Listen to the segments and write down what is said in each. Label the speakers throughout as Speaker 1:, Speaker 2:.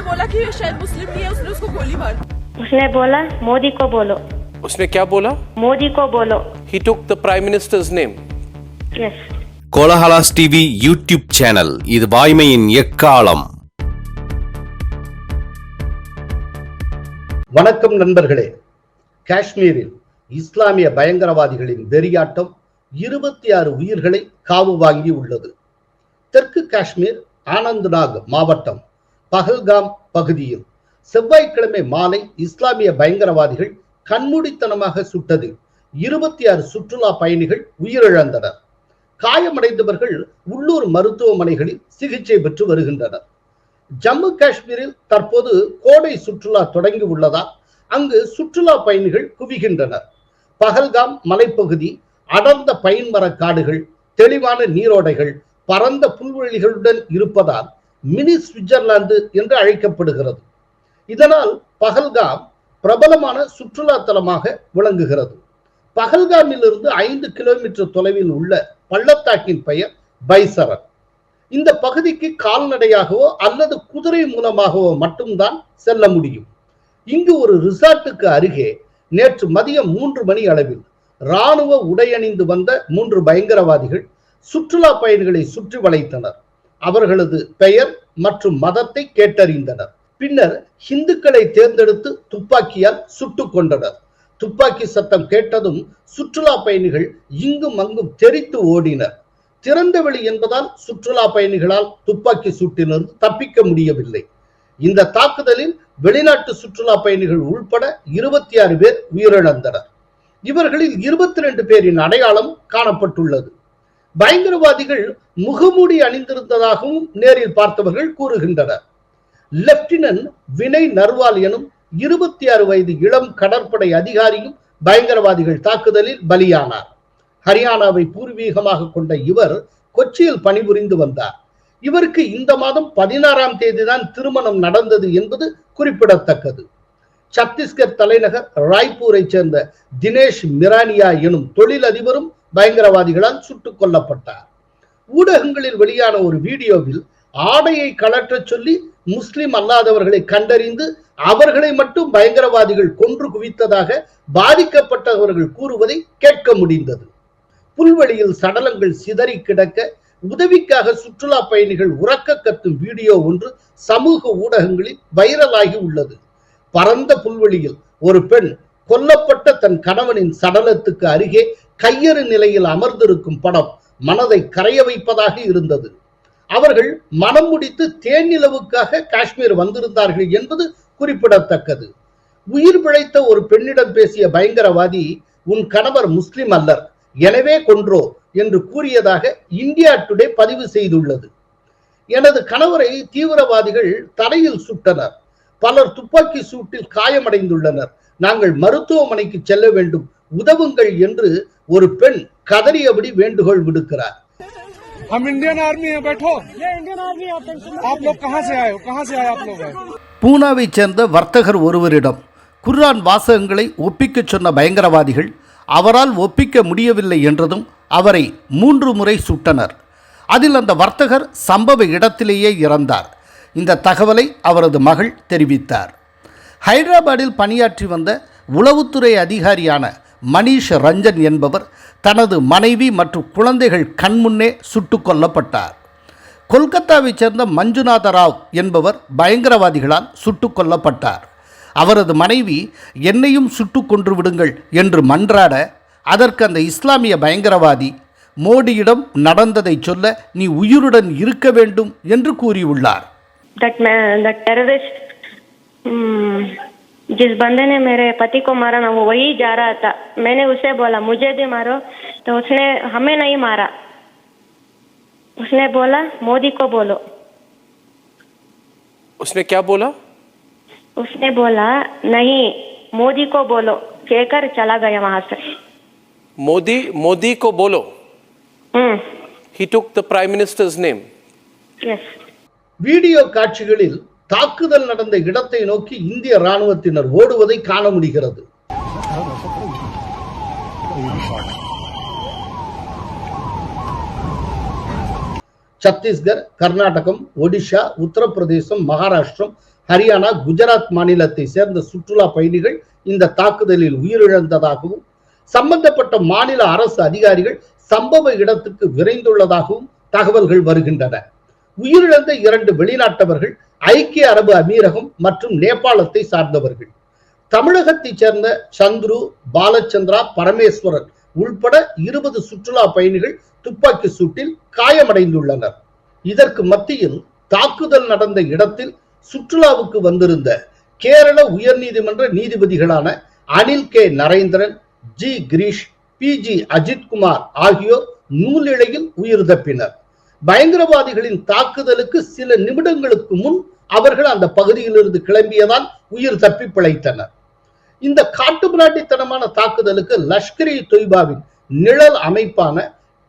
Speaker 1: उसने बोला कि ये शायद मुस्लिम नहीं है उसने उसको गोली मार दी।
Speaker 2: उसने बोला मोदी को बोलो
Speaker 3: उसने क्या बोला
Speaker 2: मोदी को बोलो
Speaker 3: He took the Prime Minister's name.
Speaker 2: Yes
Speaker 4: Kolahalas TV YouTube channel இது வாய்மையின் எக்காலம்
Speaker 5: வணக்கம் நண்பர்களே காஷ்மீரில் இஸ்லாமிய பயங்கரவாதிகளின் வெறியாட்டம் இருபத்தி ஆறு உயிர்களை காவு வாங்கி உள்ளது தெற்கு காஷ்மீர் ஆனந்த்நாக் மாவட்டம் பஹல்காம் பகுதியில் செவ்வாய்க்கிழமை மாலை இஸ்லாமிய பயங்கரவாதிகள் கண்மூடித்தனமாக சுட்டது. இருபத்தி ஆறு சுற்றுலா பயணிகள் உயிரிழந்தனர். காயமடைந்தவர்கள் உள்ளூர் மருத்துவமனைகளில் சிகிச்சை பெற்று வருகின்றனர். ஜம்மு காஷ்மீரில் தற்போது கோடை சுற்றுலா தொடங்கி உள்ளதால் அங்கு சுற்றுலா பயணிகள் குவிகின்றனர். பகல்காம் மலைப்பகுதி அடர்ந்த பைன் மரக் காடுகள் தெளிவான நீரோடைகள் பரந்த புல்வெளிகளுடன் இருப்பதால் மினி சுவிட்சர்லாந்து என்று அழைக்கப்படுகிறது. இதனால் பகல்காம் பிரபலமான சுற்றுலா தலமாக விளங்குகிறது. பகல்காமிலிருந்து ஐந்து கிலோமீட்டர் தொலைவில் உள்ள பள்ளத்தாக்கின் பெயர் பைசரன். இந்த பகுதிக்கு கால்நடையாகவோ அல்லது குதிரை மூலமாகவோ மட்டும்தான் செல்ல முடியும். இங்கு ஒரு ரிசார்ட்டுக்கு அருகே நேற்று மதியம் மூன்று மணி அளவில் ராணுவ உடையணிந்து வந்த மூன்று பயங்கரவாதிகள் சுற்றுலா பயணிகளை சுற்றி வளைத்தனர். அவர்களது பெயர் மற்றும் மதத்தை கேட்டறிந்தனர். பின்னர் இந்துக்களை தேர்ந்தெடுத்து துப்பாக்கியால் சுட்டுக் கொண்டனர் துப்பாக்கி சத்தம் கேட்டதும் சுற்றுலா பயணிகள் இங்கும் அங்கும் தெரித்து ஓடினர். திறந்தவெளி என்பதால் சுற்றுலா பயணிகளால் துப்பாக்கி சூட்டிலிருந்து தப்பிக்க முடியவில்லை. இந்த தாக்குதலில் வெளிநாட்டு சுற்றுலா பயணிகள் உள்பட இருபத்தி ஆறு பேர் உயிரிழந்தனர். இவர்களில் இருபத்தி ரெண்டு பேரின் அடையாளம் காணப்பட்டுள்ளது. பயங்கரவாதிகள் முகமூடி அணிந்திருந்ததாகவும் நேரில் பார்த்தவர்கள் கூறுகின்றனர். லெப்டினன்ட் வினய் நர்வால் எனும் இருபத்தி ஆறு வயது இளம் கடற்படை அதிகாரியும் பயங்கரவாதிகள் தாக்குதலில் பலியானார். ஹரியானாவை பூர்வீகமாக கொண்ட இவர் கொச்சியில் பணிபுரிந்து வந்தார். இவருக்கு இந்த மாதம் பதினாறாம் தேதிதான் திருமணம் நடந்தது என்பது குறிப்பிடத்தக்கது. சத்தீஸ்கர் தலைநகர் ராய்ப்பூரை சேர்ந்த தினேஷ் மிரானியா எனும் தொழிலதிபரும் பயங்கரவாதிகளால் சுட்டுக் கொல்லப்பட்டார். ஊடகங்களில் வெளியான ஒரு வீடியோவில் ஆடையை கலற்றச் சொல்லி முஸ்லிம் அல்லாதவர்களை கண்டறிந்து அவர்களை மட்டும் பயங்கரவாதிகள் கொன்று குவித்ததாக பாதிக்கப்பட்டவர்கள் கூறுவதை கேட்க முடிந்தது. புல்வெளியில் சடலங்கள் சிதறி கிடக்க உதவிக்காக சுற்றுலா பயணிகள் உறக்க கத்தும் வீடியோ ஒன்று சமூக ஊடகங்களில் வைரலாகி உள்ளது. பரந்த புல்வெளியில் ஒரு பெண் கொல்லப்பட்ட தன் கணவனின் சடலத்துக்கு அருகே கையறு நிலையில் அமர்ந்திருக்கும் படம் மனதை கரைய வைப்பதாக இருந்தது. அவர்கள் மனம் முடித்து தேனிலவுக்காக காஷ்மீர் வந்திருந்தார்கள் என்பது குறிப்பிடத்தக்கது. உயிர் பிழைத்த ஒரு பெண்ணிடம் பேசிய பயங்கரவாதி உன் கணவர் முஸ்லிம் அல்லர் எனவே கொன்றோ என்று கூறியதாக இந்தியா டுடே பதிவு செய்துள்ளது. எனது கணவரை தீவிரவாதிகள் தலையில் சுட்டனர். பலர் துப்பாக்கி சூட்டில் காயமடைந்துள்ளனர். நாங்கள் மருத்துவமனைக்கு செல்ல வேண்டும். உதவுங்கள் என்று ஒரு பெண் கதறியபடி வேண்டுகோள் விடுக்கிறார். பூனாவை சேர்ந்த வர்த்தகர் ஒருவரிடம் குர்ரான் வாசகங்களை ஒப்பிக்கச் சொன்ன பயங்கரவாதிகள் அவரால் ஒப்பிக்க முடியவில்லை என்றதும் அவரை மூன்று முறை சுட்டனர். அதில் அந்த வர்த்தகர் சம்பவ இடத்திலேயே இறந்தார். இந்த தகவலை அவரது மகள் தெரிவித்தார். ஹைதராபாத்தில் பணியாற்றி வந்த உளவுத்துறை அதிகாரியான மணீஷ் ரஞ்சன் என்பவர் தனது மனைவி மற்றும் குழந்தைகள் கண்முன்னே சுட்டு கொல்லப்பட்டார். கொல்கத்தாவைச் சேர்ந்த மஞ்சுநாத ராவ் என்பவர் பயங்கரவாதிகளால் சுட்டு கொல்லப்பட்டார். அவரது மனைவி என்னையும் சுட்டு கொன்று விடுங்கள் என்று மன்றாட அதற்கு அந்த இஸ்லாமிய பயங்கரவாதி மோடியிடம் நடந்ததை சொல்ல நீ உயிருடன் இருக்க வேண்டும் என்று கூறியுள்ளார்.
Speaker 2: That man that terrorist जिस बंदे ने मेरे पति को मारा ना वो वही जा रहा था मैंने उसे बोला मुझे भी मारो तो उसने हमें नहीं मारा उसने बोला मोदी को बोलो
Speaker 3: उसने क्या बोला
Speaker 2: उसने बोला नहीं मोदी को बोलो कहकर चला गया वहां से
Speaker 3: मोदी मोदी को बोलो
Speaker 2: hmm
Speaker 3: He took the Prime Minister's name.
Speaker 2: Yes
Speaker 5: video காட்சிகளில் தாக்குதல் நடந்த இடத்தை நோக்கி இந்திய ராணுவத்தினர் ஓடுவதை காண முடிகிறது. சத்தீஸ்கர் கர்நாடகம் ஒடிஷா உத்தரப்பிரதேசம் மகாராஷ்டிரம் ஹரியானா குஜராத் மாநிலத்தை சேர்ந்த சுற்றுலா பயணிகள் இந்த தாக்குதலில் உயிரிழந்ததாகவும் சம்பந்தப்பட்ட மாநில அரசு அதிகாரிகள் சம்பவ இடத்துக்கு விரைந்துள்ளதாகவும் தகவல்கள் வருகின்றன. உயிரிழந்த இரண்டு வெளிநாட்டவர்கள் ஐக்கிய அரபு அமீரகம் மற்றும் நேபாளத்தை சார்ந்தவர்கள். தமிழகத்தைச் சேர்ந்த சந்துரு பாலச்சந்திரா பரமேஸ்வரன் உள்பட இருபது சுற்றுலா பயணிகள் துப்பாக்கி சூட்டில் காயமடைந்துள்ளனர். இதற்கு மத்தியில் தாக்குதல் நடந்த இடத்தில் சுற்றுலாவுக்கு வந்திருந்த கேரள உயர்நீதிமன்ற நீதிபதிகளான Anil K. Narendran G. Girish P. G. Ajithkumar ஆகியோர் நூலிழையில் உயிர் தப்பினர். பயங்கரவாதிகளின் தாக்குதலுக்கு சில நிமிடங்களுக்கு முன் அவர்கள் அந்த பகுதியிலிருந்து கிளம்பியதால் உயிர் தப்பி பிழைத்தனர். இந்த காட்டுமிராண்டித்தனமான தாக்குதலுக்கு லஷ்கர் இ தொய்பாவின் நிழல் அமைப்பான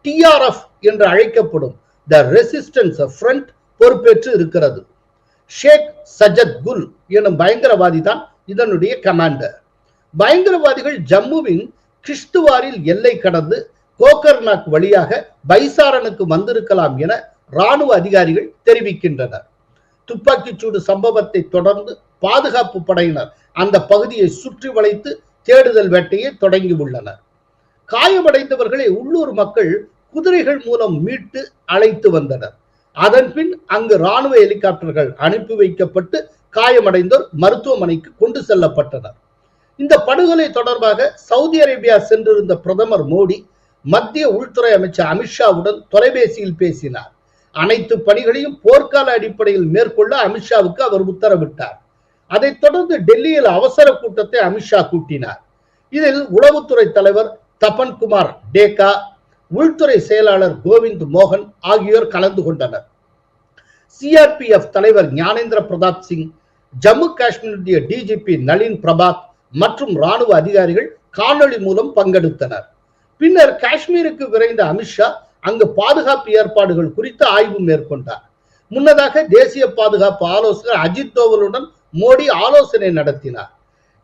Speaker 5: டிஆர்எஃப் என்று அழைக்கப்படும் த ரெசிஸ்டன்ஸ் ஃப்ரண்ட் பொறுப்பேற்று இருக்கிறது. ஷேக் சஜத் குல் எனும் பயங்கரவாதி தான் இதனுடைய கமாண்டர். பயங்கரவாதிகள் ஜம்முவின் கிஷ்துவாரில் எல்லை கடந்து கோகர்நாக் வழியாக பைசாரனுக்கு வந்திருக்கலாம் என ராணுவ அதிகாரிகள் தெரிவிக்கின்றனர். துப்பாக்கிச்சூடு சம்பவத்தை தொடர்ந்து பாதுகாப்பு படையினர் அந்த பகுதியை சுற்றி வளைத்து தேடுதல் வேட்டையை தொடங்கியுள்ளனர் காயமடைந்தவர்களை உள்ளூர் மக்கள் குதிரைகள் மூலம் மீட்டு அழைத்து வந்தனர். அதன் பின் அங்கு ராணுவ ஹெலிகாப்டர்கள் அனுப்பி வைக்கப்பட்டு காயமடைந்தோர் மருத்துவமனைக்கு கொண்டு செல்லப்பட்டனர். இந்த படுகொலை தொடர்பாக சவுதி அரேபியா சென்றிருந்த பிரதமர் மோடி மத்திய உள்துறை அமைச்சர் அமித்ஷாவுடன் தொலைபேசியில் பேசினார். அனைத்து பணிகளையும் போர்க்கால அடிப்படையில் மேற்கொள்ள அமித்ஷாவுக்கு அவர் உத்தரவிட்டார். அதைத் தொடர்ந்து டெல்லியில் அவசர கூட்டத்தை அமித்ஷா கூட்டினார். இதில் உளவுத்துறை தலைவர் தபன்குமார் டேகா உள்துறை செயலாளர் கோவிந்த் மோகன் ஆகியோர் கலந்து கொண்டனர். சிஆர்பிஎஃப் தலைவர் ஞானேந்திர பிரதாப் சிங் ஜம்மு காஷ்மீருடைய டிஜிபி நளின் பிரபாத் மற்றும் ராணுவ அதிகாரிகள் காணொளி மூலம் பங்கெடுத்தனர். பின்னர் காஷ்மீருக்கு விரைந்த அமித்ஷா அங்கு பாதுகாப்பு ஏற்பாடுகள் குறித்து ஆய்வு மேற்கொண்டார். முன்னதாக தேசிய பாதுகாப்பு ஆலோசகர் அஜித் தோவலுடன் மோடி ஆலோசனை நடத்தினார்.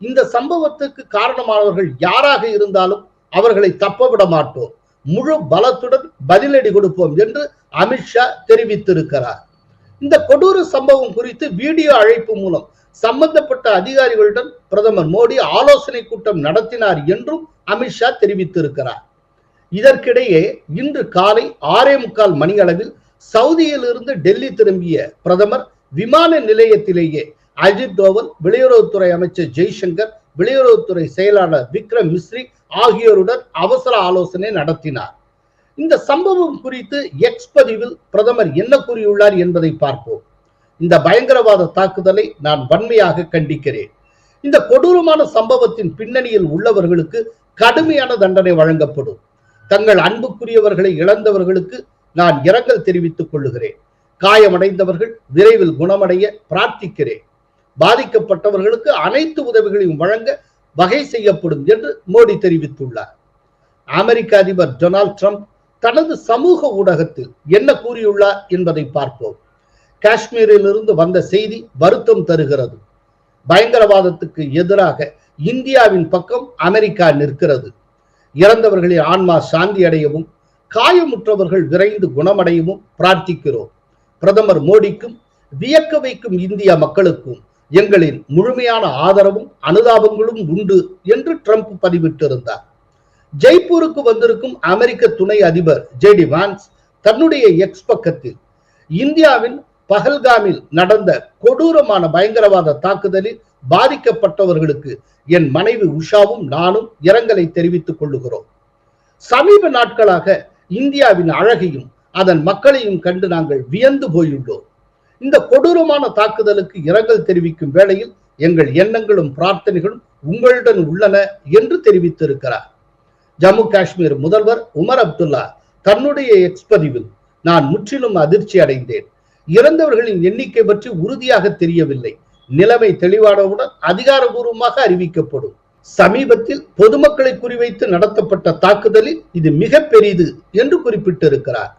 Speaker 5: இந்த சம்பவத்துக்கு காரணமானவர்கள் யாராக இருந்தாலும் அவர்களை தப்பவிட மாட்டோம். முழு பலத்துடன் பதிலடி கொடுப்போம் என்று அமித்ஷா தெரிவித்திருக்கிறார். இந்த கொடூர சம்பவம் குறித்து வீடியோ அழைப்பு மூலம் சம்பந்தப்பட்ட அதிகாரிகளுடன் பிரதமர் மோடி ஆலோசனை கூட்டம் நடத்தினார் என்றும் அமித்ஷா தெரிவித்திருக்கிறார். இதற்கிடையே இன்று காலை ஆறே முக்கால் மணி அளவில் சவுதியில் இருந்து டெல்லி திரும்பிய பிரதமர் விமான நிலையத்திலேயே அஜித் தோவல் வெளியுறவுத்துறை அமைச்சர் ஜெய்சங்கர் வெளியுறவுத்துறை செயலாளர் விக்ரம் மிஸ்ரி ஆகியோருடன் அவசர ஆலோசனை நடத்தினார். இந்த சம்பவம் குறித்து எக்ஸ் பதிவில் பிரதமர் என்ன கூறியுள்ளார் என்பதை பார்ப்போம். இந்த பயங்கரவாத தாக்குதலை நான் வன்மையாக கண்டிக்கிறேன். இந்த கொடூரமான சம்பவத்தின் பின்னணியில் உள்ளவர்களுக்கு கடுமையான தண்டனை வழங்கப்படும். தங்கள் அன்புக்குரியவர்களை இழந்தவர்களுக்கு நான் இரங்கல் தெரிவித்துக் கொள்ளுகிறேன். காயமடைந்தவர்கள் விரைவில் குணமடைய பிரார்த்திக்கிறேன். பாதிக்கப்பட்டவர்களுக்கு அனைத்து உதவிகளையும் வழங்க வகை செய்யப்படும் என்று மோடி தெரிவித்துள்ளார். அமெரிக்க அதிபர் டொனால்ட் ட்ரம்ப் தனது சமூக ஊடகத்தில் என்ன கூறியுள்ளார் என்பதை பார்ப்போம். காஷ்மீரில் இருந்து வந்த செய்தி வருத்தம் தருகிறது. பயங்கரவாதத்துக்கு எதிராக இந்தியாவின் பக்கம் அமெரிக்கா நிற்கிறது. இறந்தவர்களின் ஆன்மா சாந்தி அடையவும் காயமுற்றவர்கள் விரைந்து குணமடையவும் பிரார்த்திக்கிறோம். பிரதமர் மோடிக்கும் வியக்க வைக்கும் இந்திய மக்களுக்கும் எங்களின் முழுமையான ஆதரவும் அனுதாபங்களும் உண்டு என்று ட்ரம்ப் பதிவிட்டிருந்தார். ஜெய்ப்பூருக்கு வந்திருக்கும் அமெரிக்க துணை அதிபர் ஜேடி வான்ஸ் தன்னுடைய எக்ஸ் பக்கத்தில் இந்தியாவின் பஹல்காமில் நடந்த கொடூரமான பயங்கரவாத தாக்குதலில் பாதிக்கப்பட்டவர்களுக்கு என் மனைவி உஷாவும் நானும் இரங்கலை தெரிவித்துக் கொள்ளுகிறோம். சமீப நாட்களாக இந்தியாவின் அழகையும் அதன் மக்களையும் கண்டு நாங்கள் வியந்து போயுள்ளோம். இந்த கொடூரமான தாக்குதலுக்கு இரங்கல் தெரிவிக்கும் வேளையில் எங்கள் எண்ணங்களும் பிரார்த்தனைகளும் உங்களுடன் உள்ளன என்று தெரிவித்திருக்கிறார். ஜம்மு காஷ்மீர் முதல்வர் உமர் அப்துல்லா தன்னுடைய எக்ஸ்பதிவில் நான் முற்றிலும் அதிர்ச்சி அடைந்தேன். இறந்தவர்களின் எண்ணிக்கை பற்றி உறுதியாக தெரியவில்லை. நிலைமை தெளிவானவுடன் அதிகாரபூர்வமாக அறிவிக்கப்படும். சமீபத்தில் பொதுமக்களை குறிவைத்து நடத்தப்பட்ட தாக்குதலில் இது மிக பெரிது என்று குறிப்பிட்டிருக்கிறார்.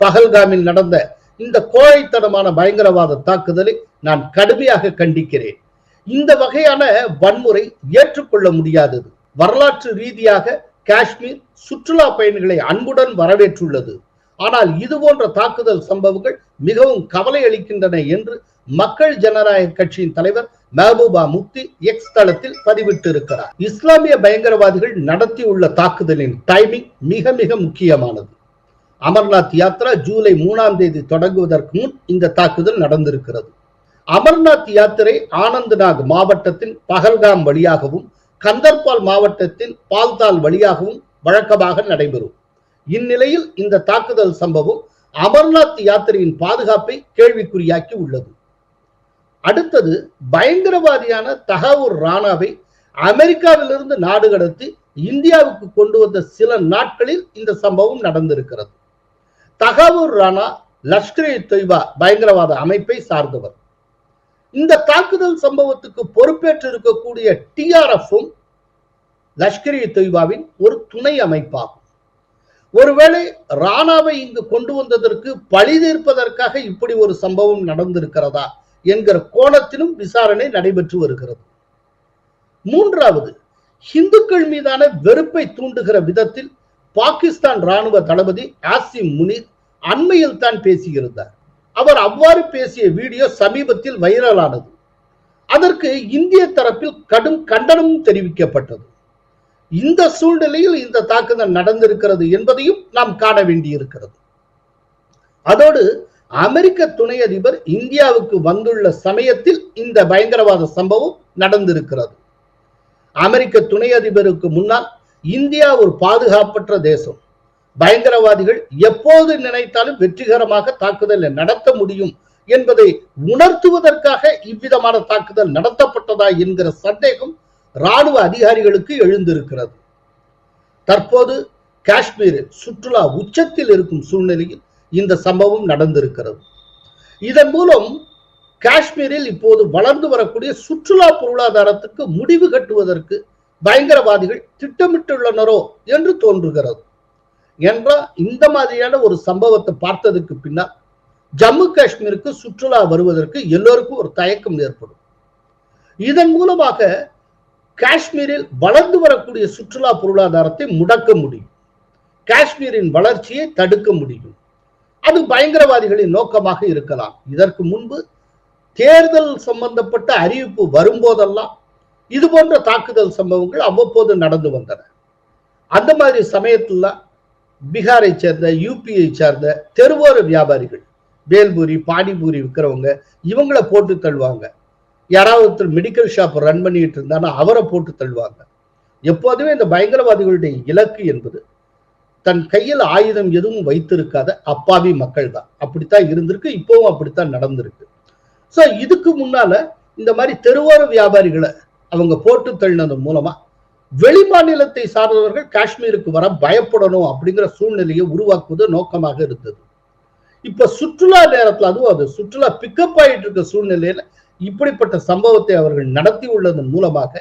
Speaker 5: பகல்காமில் நடந்த இந்த கோழைத்தனமான பயங்கரவாத தாக்குதலை நான் கடுமையாக கண்டிக்கிறேன். இந்த வகையான வன்முறை ஏற்றுக்கொள்ள முடியாதது. வரலாற்று ரீதியாக காஷ்மீர் சுற்றுலா பயணிகளை அன்புடன் வரவேற்றுள்ளது. ஆனால் இது போன்ற தாக்குதல் சம்பவங்கள் மிகவும் கவலை அளிக்கின்றன என்று மக்கள் ஜனநாயக கட்சியின் தலைவர் மெஹபூபா முக்தி எக்ஸ் தளத்தில் பதிவிட்டிருக்கிறார். இஸ்லாமிய பயங்கரவாதிகள் நடத்தியுள்ள தாக்குதலின் டைமிங் மிக மிக முக்கியமானது. அமர்நாத் யாத்ரா ஜூலை மூணாம் தேதி தொடங்குவதற்கு முன் இந்த தாக்குதல் நடந்திருக்கிறது. அமர்நாத் யாத்திரை ஆனந்த்நாக் மாவட்டத்தின் பகல்காம் வழியாகவும் கந்தர்பால் மாவட்டத்தின் பால்தால் வழியாகவும் வழக்கமாக நடைபெறும். இந்நிலையில் இந்த தாக்குதல் சம்பவம் அமர்நாத் யாத்திரையின் பாதுகாப்பை கேள்விக்குறியாக்கி உள்ளது. அடுத்தது பயங்கரவாதியான தகாவூர் ராணாவை அமெரிக்காவிலிருந்து நாடு கடத்தி இந்தியாவுக்கு கொண்டு வந்த சில நாட்களில் இந்த சம்பவம் நடந்திருக்கிறது. தகாவூர் ராணா லஷ்கர் தொய்பா பயங்கரவாத அமைப்பை சார்ந்தவர். இந்த தாக்குதல் சம்பவத்துக்கு பொறுப்பேற்று இருக்கக்கூடிய டிஆர்எஃப்பும் லஷ்கர் தொய்பாவின் ஒரு துணை அமைப்பாகும். ஒருவேளை ராணாவை இங்கு கொண்டு வந்ததற்கு பழி தீர்ப்பதற்காக இப்படி ஒரு சம்பவம் நடந்திருக்கிறதா? என்கிற கோணத்திலும் விசாரணை நடைபெற்று வருகிறது. மூன்றாவது இந்துக்கள் மீதான வெறுப்பை தூண்டுகிற விதத்தில் பாகிஸ்தான் ராணுவ தளபதி ஆசிம் முனிர் அண்மையில் தான் பேசியிருந்தார். அவர் அவ்வாறு பேசிய வீடியோ சமீபத்தில் வைரலானது. அதற்கு இந்திய தரப்பில் கடும் கண்டனமும் தெரிவிக்கப்பட்டது. இந்த சூழ்நிலையில் இந்த தாக்குதல் நடந்திருக்கிறது என்பதையும் நாம் காண வேண்டியிருக்கிறது. அதோடு அமெரிக்க துணை அதிபர் இந்தியாவுக்கு வந்துள்ள சமயத்தில் இந்த பயங்கரவாத சம்பவம் நடந்திருக்கிறது. அமெரிக்க துணை அதிபருக்கு முன்னால் இந்தியா ஒரு பாதுகாப்பற்ற தேசம். பயங்கரவாதிகள் எப்போது நினைத்தாலும் வெற்றிகரமாக தாக்குதலை நடத்த முடியும் என்பதை உணர்த்துவதற்காக இவ்விதமான தாக்குதல் நடத்தப்பட்டதா என்கிற சந்தேகம் ராணுவ அதிகாரிகளுக்கு எழுந்திருக்கிறது. தற்போது காஷ்மீர் சுற்றுலா உச்சத்தில் இருக்கும் சூழ்நிலையில் இந்த சம்பவம் நடந்திருக்கிறது. இதன் மூலம் காஷ்மீரில் இப்போது வளர்ந்து வரக்கூடிய சுற்றுலா பொருளாதாரத்துக்கு முடிவு கட்டுவதற்கு பயங்கரவாதிகள் திட்டமிட்டுள்ளனரோ என்று தோன்றுகிறது. என்றால் இந்த மாதிரியான ஒரு சம்பவத்தை பார்த்ததுக்கு பின்னால் ஜம்மு காஷ்மீருக்கு சுற்றுலா வருவதற்கு எல்லோருக்கும் ஒரு தயக்கம் ஏற்படும். இதன் மூலமாக காஷ்மீரில் வளர்ந்து வரக்கூடிய சுற்றுலா பொருளாதாரத்தை முடக்க முடியும். காஷ்மீரின் வளர்ச்சியை தடுக்க முடியும். அது பயங்கரவாதிகளின் நோக்கமாக இருக்கலாம். இதற்கு முன்பு தேர்தல் சம்பந்தப்பட்ட அறிவிப்பு வரும்போதெல்லாம் இது போன்ற தாக்குதல் சம்பவங்கள் அவ்வப்போது நடந்து வந்தன. அந்த மாதிரி சமயத்துல பீகாரை சேர்ந்த யூபியை சேர்ந்த தெருவோர வியாபாரிகள் பேல்பூரி பானிபூரி விற்கிறவங்க இவங்கள போட்டு தள்ளுவாங்க. யாராவது மெடிக்கல் ஷாப் ரன் பண்ணிட்டு இருந்தானா அவரை போட்டு தள்ளுவாங்க. எப்போதுமே இந்த பயங்கரவாதிகளுடைய இலக்கு என்பது தன் கையில் ஆயுதம் எதுவும் வைத்திருக்காத அப்பாவி மக்கள் தான் அப்படித்தான் இருந்திருக்கு இப்பவும் அப்படித்தான் நடந்திருக்கு. சோ இதுக்கு முன்னால இந்த மாதிரி தெருவோர வியாபாரிகளை அவங்க போட்டு தள்ளினது மூலமா வெளி மாநிலத்தை சார்ந்தவர்கள் காஷ்மீருக்கு வர பயப்படணும் அப்படிங்கிற சூழ்நிலையை உருவாக்குவது நோக்கமாக இருந்தது. இப்ப சுற்றுலா நேரத்துல அதுவும் அது சுற்றுலா பிக்கப் ஆயிட்டு இருக்க சூழ்நிலையில இப்படிப்பட்ட சம்பவத்தை அவர்கள் நடத்தி உள்ளதன் மூலமாக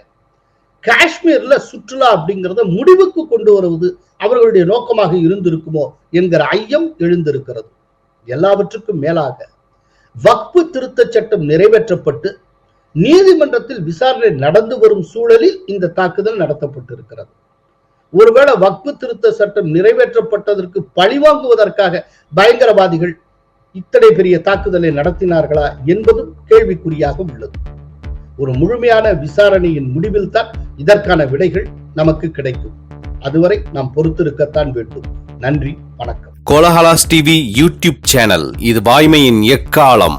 Speaker 5: காஷ்மீர்ல சுற்றுலா அப்படிங்கிறத முடிவுக்கு கொண்டு வருவது அவர்களுடைய நோக்கமாக இருந்திருக்குமோ என்கிற ஐயம் எழுந்திருக்கிறது. எல்லாவற்றுக்கும் மேலாக வக்பு திருத்த சட்டம் நிறைவேற்றப்பட்டு நீதிமன்றத்தில் விசாரணை நடந்து வரும் சூழலில் இந்த தாக்குதல் நடத்தப்பட்டிருக்கிறது. ஒருவேளை வக்பு திருத்த சட்டம் நிறைவேற்றப்பட்டதற்கு பழிவாங்குவதற்காக பயங்கரவாதிகள் இத்தனை பெரிய தாக்குதலை நடத்தினார்களா என்பதும் கேள்விக்குறியாக உள்ளது. ஒரு முழுமையான விசாரணையின் முடிவில் தான் இதற்கான விடைகள் நமக்கு கிடைக்கும். அதுவரை நாம் பொறுத்திருக்கத்தான் வேண்டும். நன்றி வணக்கம்.
Speaker 4: கோலஹலாஸ் டிவி யூடியூப் சேனல் இது வாய்மையின் எக்காலம்.